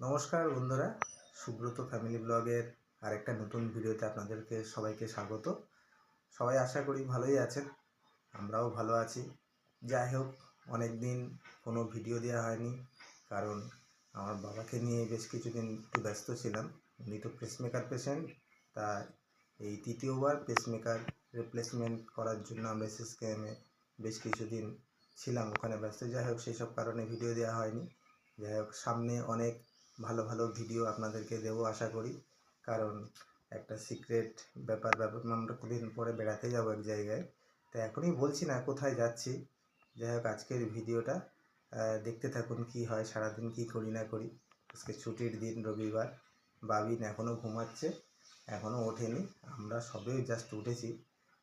নমস্কার বন্ধুরা, সুব্রত ফ্যামিলি ব্লগের আরেকটা নতুন ভিডিওতে আপনাদেরকে সবাইকে স্বাগত। সবাই আশা করি ভালোই আছেন, আমরাও ভালো আছি। যাই হোক অনেক দিন কোনো ভিডিও দেওয়া হয়নি, কারণ আমার বাবাকে নিয়ে বেশ কিছুদিন একটু ব্যস্ত ছিলাম। উনি তো পেসমেকার পেশেন্ট তা এই তৃতীয়বার পেসমেকার রিপ্লেসমেন্ট করার জন্য আমরা এসএসকেএমে বেশ কিছুদিন ছিলাম ওখানে ব্যস্ত। যাই হোক সেই সব কারণে ভিডিও দেওয়া হয়নি। যাই হোক, সামনে অনেক ভালো ভালো ভিডিও আপনাদেরকে দেবো আশা করি। কারণ একটা সিক্রেট ব্যাপার ব্যাপার আমরা কদিন পরে বেড়াতে যাব এক জায়গায়। তো এখনই বলছি না কোথায় যাচ্ছি। যাই হোক, আজকের ভিডিওটা দেখতে থাকুন কি হয়, সারাদিন কি করি না করি। আজকে ছুটির দিন, রবিবার। বাবিন এখনও ঘুমাচ্ছে এখনও ওঠেনি। আমরা সবে জাস্ট উঠেছি।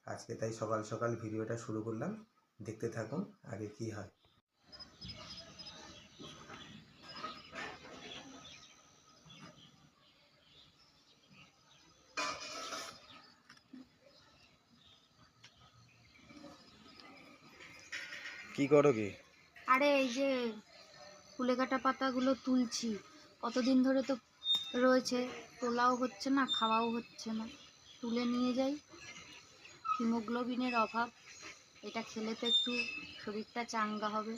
আজকে তাই সকাল সকাল ভিডিওটা শুরু করলাম। দেখতে থাকুন আগে কি হয়। কি করো কি? আরে এই যে কুলেকাটা পাতাগুলো তুলছি, কতদিন ধরে তো রয়েছে, তোলাও হচ্ছে না, খাওয়াও হচ্ছে না। তুলে নিয়ে যাই। হিমোগ্লোবিনের অভাব, এটা খেলে তো একটু শরীরটা চাঙ্গা হবে।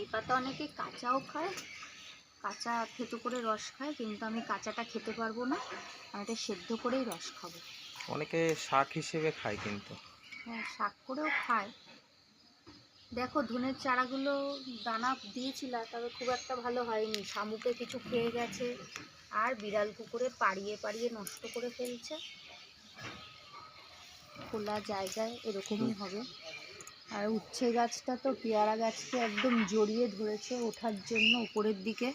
এই পাতা অনেকে কাঁচাও খায় কাঁচা থেতো করে রস খায় কিন্তু আমি কাঁচাটা খেতে পারব না। আমি এটা সেদ্ধ করেই রস খাব। অনেকে শাক হিসেবে খায় কিন্তু। হ্যাঁ শাক করেও খায়। দেখো ধনের চারাগুলো দানা দিয়েছিলাম তবে খুব একটা ভালো হয়নি। শামুকে কিছু খেয়ে গেছে আর বিড়াল কুকুরে পাড়িয়ে পাড়িয়ে নষ্ট করে ফেলছে। খোলা জায়গায় এরকমই হবে। আর উচ্ছে গাছটা তো পেয়ারা গাছকে একদম জড়িয়ে ধরেছে ওঠার জন্য উপরের দিকে।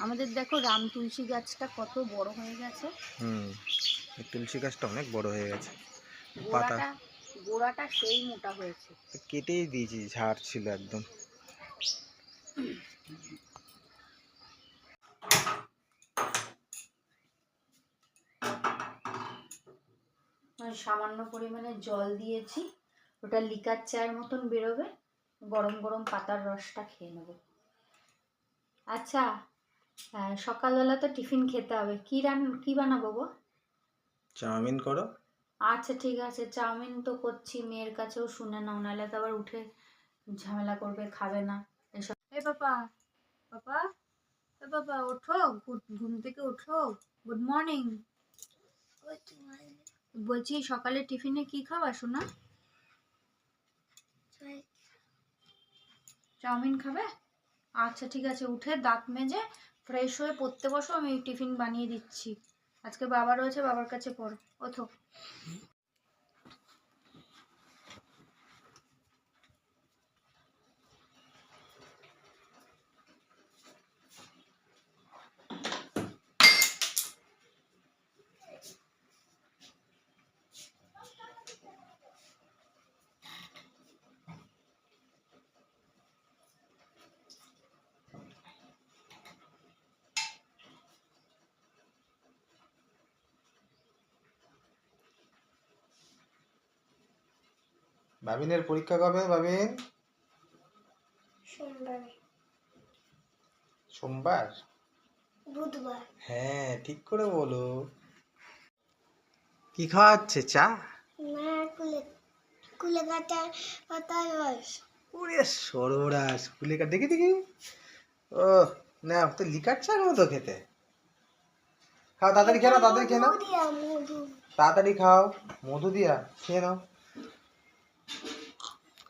আমাদের দেখো রাম তুলসী গাছটা কত বড় হয়ে গেছে। হুম তুলসী গাছটা অনেক বড় হয়ে গেছে। পাতা। গোড়াটা সেই মোটা হয়েছে। কেটেই দিয়েছি ঝাড় ছিল একদম। মানে সামান্য পরিমাণে জল দিয়েছি ওটা লিকার চায়ের মতন বেরোবে গরম গরম পাতার রসটা খেয়ে নেব। আচ্ছা সকালবেলা তো টিফিন খেতে হবে। কি রান কি বানাবো গো? চাউমিন করো। আচ্ছা ঠিক আছে। চাউমিন তো করছি মেয়ের কাছেও শুনে নাও নাহলে তো আবার উঠে ঝামেলা করবে খাবে না। এসব এ পাপা পাপা এ পাপা ওঠো ঘুম থেকে ওঠো। গুড মর্নিং বলছি সকালে টিফিনে কি খাবা শোনা চাউমিন খাবে? আচ্ছা ঠিক আছে উঠে দাঁত মেজে ফ্রেশ হয়ে পড়তে বসো, আমি টিফিন বানিয়ে দিচ্ছি। আজকে বাবা রয়েছে, বাবার কাছে পড়ো। ওঠো। বাবিনের পরীক্ষা কবে বাবিন সোমবারে। সোমবার? বুধবার। হ্যাঁ ঠিক করে বলো। কি খাওয়াচ্ছে চা? না কুলে কুলে কাটার পাতার রস। ওরে সর্বরাস কুলেকার দেখি দেখি। ও না তো লিকার চার মতো খেতে। খাও তাড়াতাড়ি খেয়ে নাও তাড়াতাড়ি খেয়ে নাও। তাড়াতাড়ি খাও মধু দিয়া খেয়ে নাও।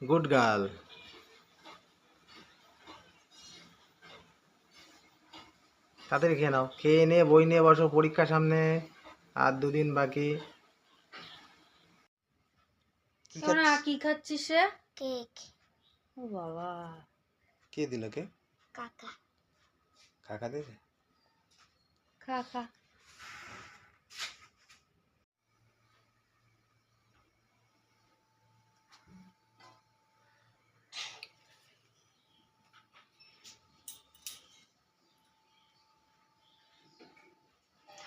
Good girl. তাড়াতাড়ি খেয়ে নাও। খেয়ে নিয়ে বই নিয়ে বসো পরীক্ষা সামনে আর দুদিন বাকি। কি সোনা? কি খাচ্ছিস রে? কেক। ও বাবা। কে দিল কে? কাকা। কাকা দেবে খা।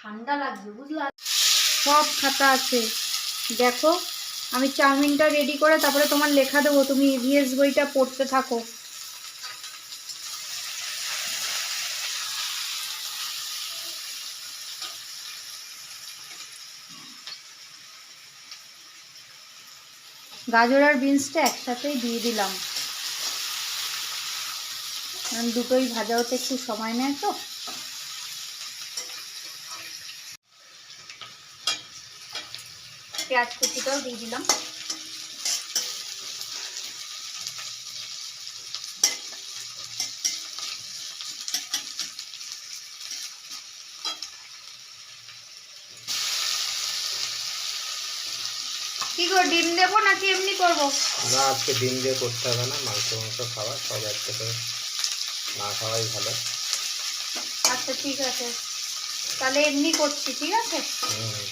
ঠান্ডা লাগছে বুঝলা? সব খাতা আছে। দেখো, আমি চাউমিনটা রেডি করে তারপরে তোমার লেখা দেবো। তুমি ইভিএস বইটা পড়তে থাকো। গাজর আর বিনসটা একসাথেই দিয়ে দিলাম। কারণ দুটোই ভাজা হতে একটু সময় নেয় তো। পেঁয়াজ কুচিটাও দিয়ে দিলাম। কি গো ডিম দেবো নাকি এমনি করব? না আজকে ডিম দিয়ে করতে হবে না মাংস মাংস খাওয়া সব একসাথে না খাওয়াই ভালো। আচ্ছা ঠিক আছে। তাহলে এমনি করছি ঠিক আছে? হুম।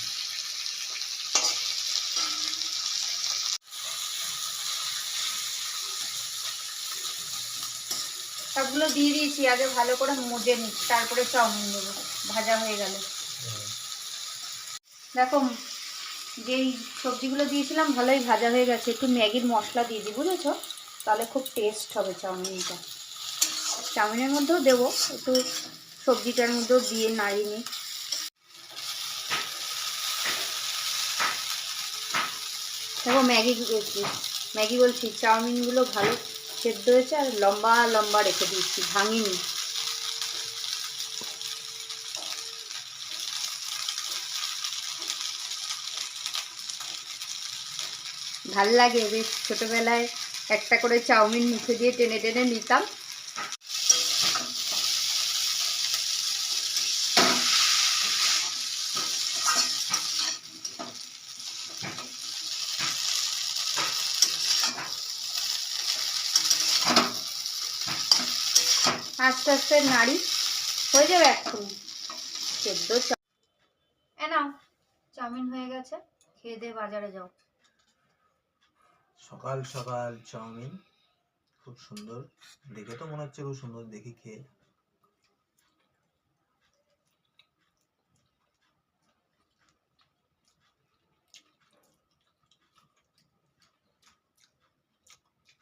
দিয়ে দিয়েছি, আগে ভালো করে মজে নিচ্ছি তারপরে চাউমিন দেবো, ভাজা হয়ে গেলে। দেখো, যেই সবজিগুলো দিয়েছিলাম ভালোই ভাজা হয়ে গেছে, একটু ম্যাগির মশলা দিয়ে দিই, বুঝেছ? তাহলে খুব টেস্ট হবে চাউমিনটা। চাউমিনের মধ্যেও দেবো, একটু সবজিটার মধ্যেও দিয়ে নাড়িয়ে নিই। দেখো, ম্যাগি ম্যাগি বলছি, চাউমিনগুলো ভালো সেদ্ধ হয়েছে আর লম্বা লম্বা রেখে দিয়েছি, ভাঙিনি। ভালো লাগে, বেশ ছোটোবেলায় একটা করে চাউমিন মুখে দিয়ে টেনে টেনে নিতাম। আস্তে নাড়ি। হয়ে যাবে এখন সেদ্ধ এ নাও চাউমিন হয়ে গেছে। খেয়ে দিয়ে বাজারে যাও। সকাল সকাল চাউমিন। খুব সুন্দর। দেখে তো মনে হচ্ছে খুব সুন্দর দেখি খেয়ে।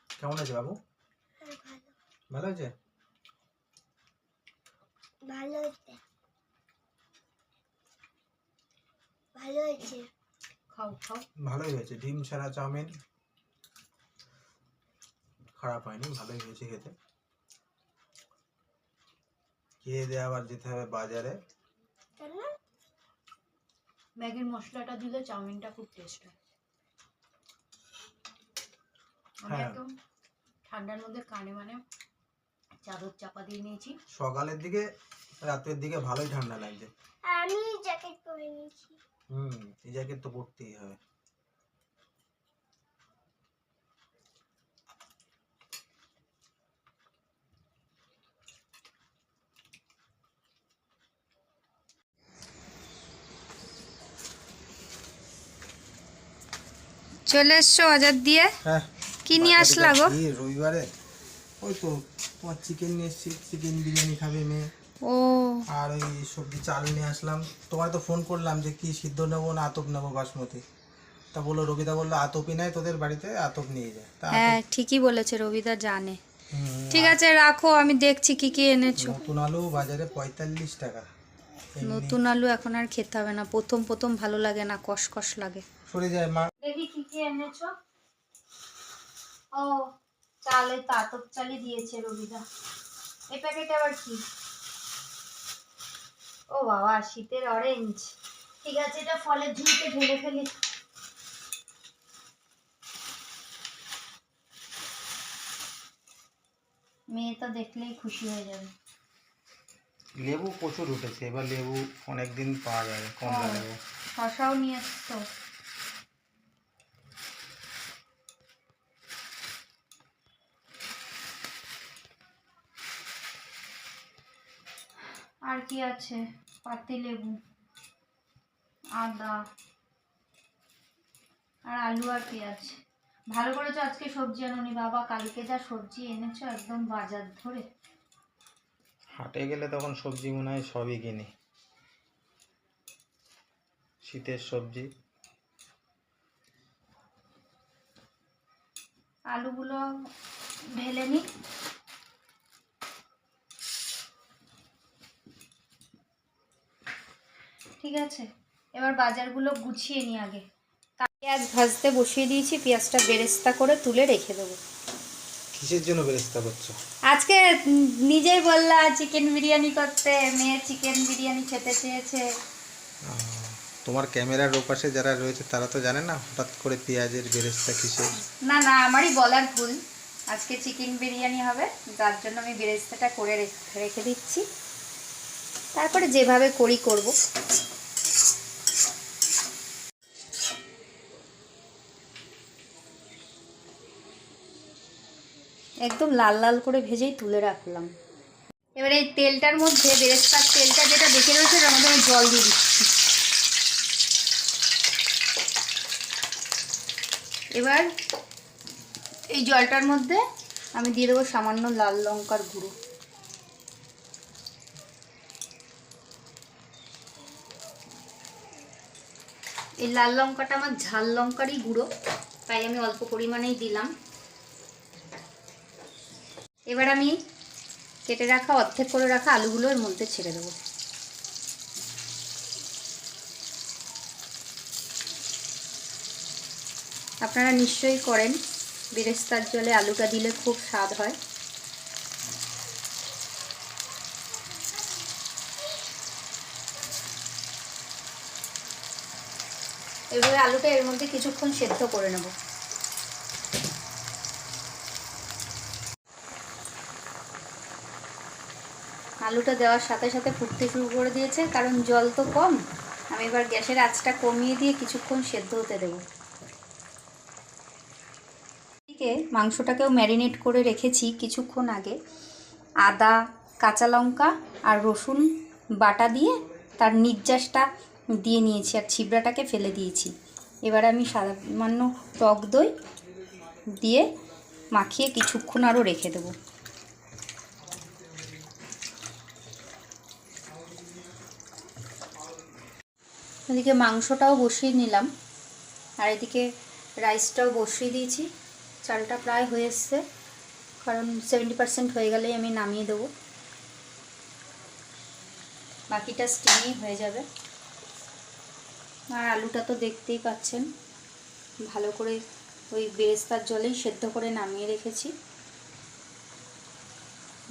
কেমন আছে বাবু? ভালো। ভালো আছে ভালো হয়েছে। ভালো হয়েছে? খাও খাও। ভালোই হয়েছে। ডিম ছাড়া চাউমিন খারাপ হয়নি ভালোই হয়েছে খেতে। খেয়ে দিয়ে আবার যেতে হবে বাজারে। ম্যাগির মশলাটা দিলে চাউমিনটা খুব টেস্ট হয়। আমি হ্যাঁ। একদম ঠান্ডার মধ্যে কানে মানে চাদর চাপা দিয়ে নিয়েছি। সকালের দিকে রাতের দিকে ভালোই ঠান্ডা লাগছে। আমি জ্যাকেট পরে নিয়েছি। হুম এই জ্যাকেট তো পরতেই হবে চলে এসছো বাজার দিয়ে? হ্যাঁ। কি নিয়ে আসলা গো? রবিবারে। ওই তো তোমার চিকেন নিয়ে এসেছি। চিকেন বিরিয়ানি খাবে মেয়ে। ও। আর ওই সবজি চাল নিয়ে আসলাম। তোমায় তো ফোন করলাম যে কি সিদ্ধ নেব না আতপ নেব বাসমতি। তা বলল রবিদা বলল আতপই নাই তোদের বাড়িতে আতপ নিয়ে যায়। হ্যাঁ ঠিকই বলেছে রবিদা জানে। ঠিক আছে রাখো আমি দেখছি কি কি এনেছো। নতুন আলু বাজারে পঁয়তাল্লিশ টাকা। নতুন আলু এখন আর খেতে হবে না প্রথম প্রথম ভালো লাগে না কষকষ লাগে। সরে যায় মা। দেখি কি কি এনেছো। ও চালে তাতপ চালি দিয়েছে রবিদা। এই প্যাকেটে আবার কি? ও বাবা শীতের অরেঞ্জ ঠিক আছে এটা ফলের ঝুড়িতে ঢেলে ফেলি। মেয়ে তো দেখলেই খুশি হয়ে যাবে। লেবু প্রচুর উঠেছে এবার লেবু অনেকদিন পাওয়া যাবে কম। লেবু শশাও নিয়ে এসছো? আর কি আছে? পাতি লেবু আদা আর আলু আর পেঁয়াজ। ভালো করেছ আজকে সবজি আনুনি বাবা কালকে যা সবজি এনেছো একদম বাজার ধরে। হাটে গেলে তখন সবজি মনে হয় সবই কিনি। শীতের সবজি। আলুগুলো ঢেলে নিই ঠিক আছে? এবার বাজারগুলো গুছিয়ে নিই আগে। পেঁয়াজ ভাজতে বসিয়ে দিয়েছি পেঁয়াজটা বেরেস্তা করে তুলে রেখে দেবো। কিসের জন্য বেরেস্তা করছ? আজকে নিজেই বললা চিকেন বিরিয়ানি করতে। মেয়ে চিকেন বিরিয়ানি খেতে চেয়েছে। তোমার ক্যামেরার ওপাশে যারা রয়েছে তারা তো জানে না হঠাৎ করে পেঁয়াজের বেরেস্তা কিসের। না না আমারই বলার ভুল। আজকে চিকেন বিরিয়ানি হবে যার জন্য আমি বেরেস্তাটা করে রেখ- রেখে দিচ্ছি। তারপরে যেভাবে করি করব। একদম লাল লাল করে ভেজেই তুলে রাখলাম। এবার এই তেলটার মধ্যে বেরেস্তার তেলটা যেটা বেঁচে রয়েছে তার মধ্যে আমি জল দিয়ে দিচ্ছি। এবার এই জলটার মধ্যে আমি দিয়ে দেবো সামান্য লাল লঙ্কার গুঁড়ো। এই লাল লঙ্কাটা আমার ঝাল লঙ্কারই গুঁড়ো, তাই আমি অল্প পরিমাণেই দিলাম। এবার আমি কেটে রাখা, অর্ধেক করে রাখা আলুগুলো এর মধ্যে ছেড়ে দেবো। আপনারা নিশ্চয়ই করেন, বেরেস্তার জলে আলুটা দিলে খুব স্বাদ হয়। এবারে আলুটা এর মধ্যে কিছুক্ষণ সেদ্ধ করে নেব। আলুটা দেওয়ার সাথে সাথে ফুটতে শুরু করে দিয়েছে, কারণ জল তো কম। আমি এবার গ্যাসের আঁচটা কমিয়ে দিয়ে কিছুক্ষণ সেদ্ধ হতে দেবো। এদিকে মাংসটাকেও ম্যারিনেট করে রেখেছি কিছুক্ষণ আগে। আদা, কাঁচা লঙ্কা আর রসুন বাটা দিয়ে তার নির্যাসটা দিয়ে নিয়েছি আর ছিবড়াটাকে ফেলে দিয়েছি। এবার আমি সামান্য টক দই দিয়ে মাখিয়ে কিছুক্ষণ আরও রেখে দেবো। এদিকে মাংসটাও বসিয়ে নিলাম। আর এদিকে রাইসটাও বসিয়ে দিয়েছি। চালটা প্রায় হয়ে এসছে। কারণ সেভেন্টি পার্সেন্ট হয়ে গেলেই আমি নামিয়ে দেবো। বাকিটা স্টিমই হয়ে যাবে। আর আলুটা তো দেখতেই পাচ্ছেন। ভালো করে ওই বেরেস্তার জলেই সেদ্ধ করে নামিয়ে রেখেছি।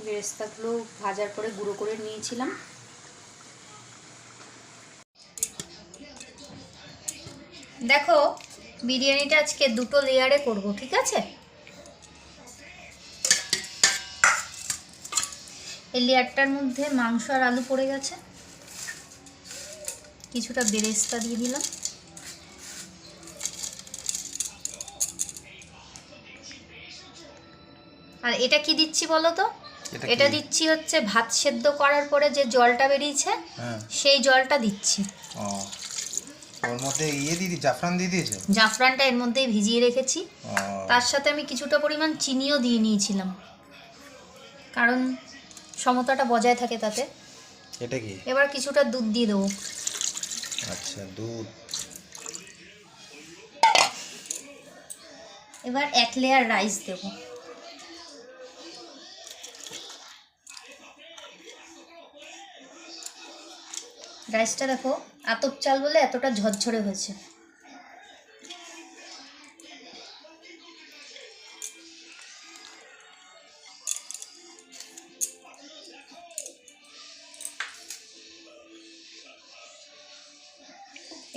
বেরেস্তাগুলো ভাজার পরে গুঁড়ো করে নিয়েছিলাম। দেখো বিরিয়ানিটা আজকে দুটো লেয়ারে করব ঠিক আছে? এই লেয়ারটার মধ্যে মাংস আর আলু পড়ে গেছে। কিছুটা বেরেস্তা দিয়ে দিলাম। আর এটা কি দিচ্ছি বলো তো? এটা দিচ্ছি হচ্ছে ভাত সেদ্ধ করার পরে যে জলটা বেরিয়েছে হ্যাঁ। সেই জলটা দিচ্ছি। ওর মধ্যে ইয়ে দিয়ে জাফরান দিয়ে দিয়েছ? জাফরানটা এর মধ্যেই ভিজিয়ে রেখেছি। তার সাথে আমি কিছুটা পরিমাণ চিনিও দিয়ে নিয়েছিলাম। কারণ সমতাটা বজায় থাকে তাতে। এটা কি? এবার কিছুটা দুধ দিয়ে দেবো। আচ্ছা দুধ। এবার এক লেয়ার রাইস দেব। রাইসটা দেখো আতপ চাল বলে এতটা ঝরঝরে হয়েছে।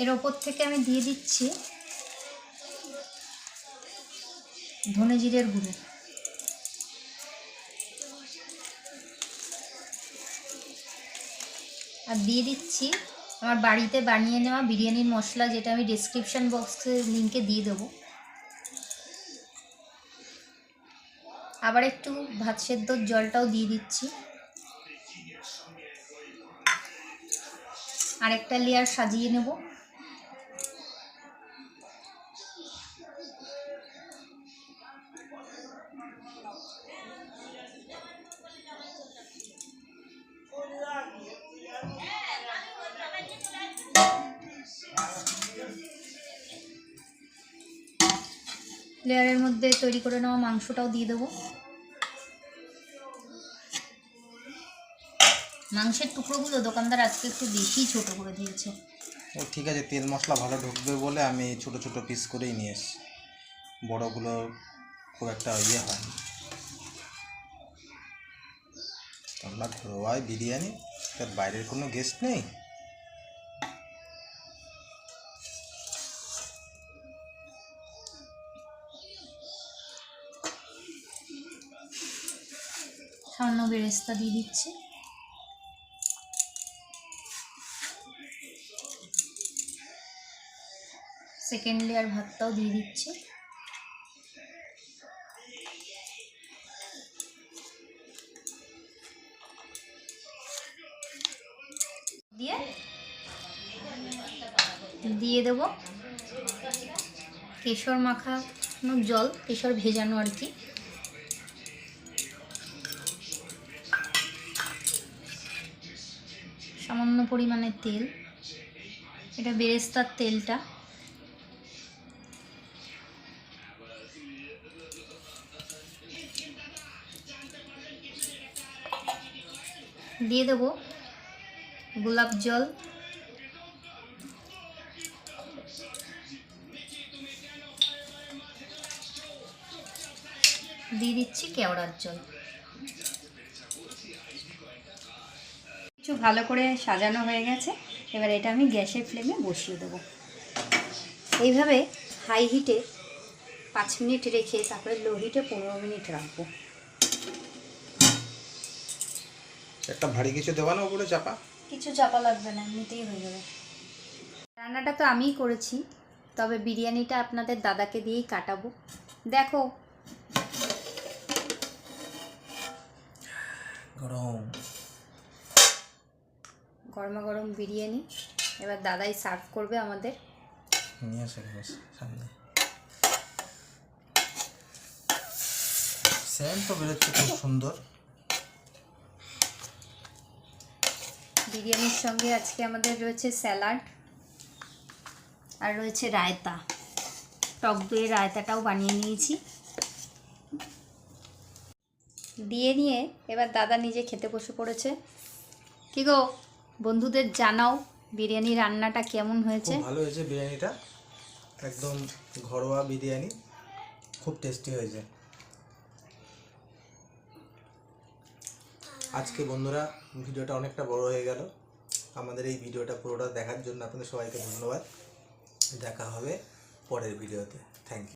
এর ওপর থেকে আমি দিয়ে দিচ্ছি ধনে জিরের গুঁড়ো। আর দিয়ে দিচ্ছি আমার বাড়িতে বানিয়ে নেওয়া বিরিয়ানির মশলা যেটা আমি ডিসক্রিপশান বক্সে লিঙ্কে দিয়ে দেবো। আবার একটু ভাত সেদ্ধর জলটাও দিয়ে দিচ্ছি। আরেকটা লেয়ার সাজিয়ে নেব। করে নেওয়া মাংসটাও দিয়ে দেবো। মাংসের টুকরোগুলো দোকানদার আজকে একটু বেশি ছোট করে দিয়েছে। ও, ঠিক আছে, তেল মশলা ভালো ঢুকবে বলে আমি ছোট ছোট পিস করেই নিয়ে এসেছি। বড়গুলো খুব একটা ইয়ে হয় আমরা ঘরোয়াই বিরিয়ানি তার বাইরের কোনো গেস্ট নেই? বেরেস্তা দিয়ে দিচ্ছি। সেকেন্ড লেয়ার ভাতটাও দিয়ে দিচ্ছি। দিয়ে দিয়ে দেবো। কেশর মাখানো জল, কেশর ভেজানো আর কি। পরিমাণে তেল। এটা বেরেস্তার তেলটা। দিয়ে দেবো গোলাপ জল। দিয়ে দিচ্ছি কেওড়ার জল। কিছু ভালো করে সাজানো হয়ে গেছে। এবার এটা আমি গ্যাসের ফ্লেমে বসিয়ে দেবো। এইভাবে হাই হিটে পাঁচ মিনিট রেখে তারপরে লো হিটে পনেরো মিনিট রাখব। একটা ভারী কিছু দেওয়া না উপরে চাপা। কিছু চাপা লাগবে না এমনিতেই হয়ে যাবে। রান্নাটা তো আমিই করেছি তবে বিরিয়ানিটা আপনাদের দাদাকে দিয়েই কাটাবো। দেখো। গরম। গরমা গরম বিরিয়ানি। এবার দাদাই সার্ভ করবে আমাদের। নিয়ে আসে নিয়ে আসে সামনে। সেন্ট তো বেরোচ্ছে খুব সুন্দর। বিরিয়ানির সঙ্গে আজকে আমাদের রয়েছে স্যালাড আর রয়েছে রায়তা। টক দইয়ের রায়তাটাও বানিয়ে নিয়েছি। দিয়ে নিয়ে এবার দাদা নিজে খেতে বসে পড়েছে। কি গো? বন্ধুদের জানাও, বিরিয়ানি রান্নাটা কেমন হয়েছে? ভালো হয়েছে বিরিয়ানিটা। একদম ঘরোয়া বিরিয়ানি। খুব টেস্টি হয়েছে। আজকে বন্ধুরা, ভিডিওটা অনেকটা বড় হয়ে গেল। আমাদের এই ভিডিওটা পুরোটা দেখার জন্য আপনাদের সবাইকে ধন্যবাদ। দেখা হবে পরের ভিডিওতে। Thank you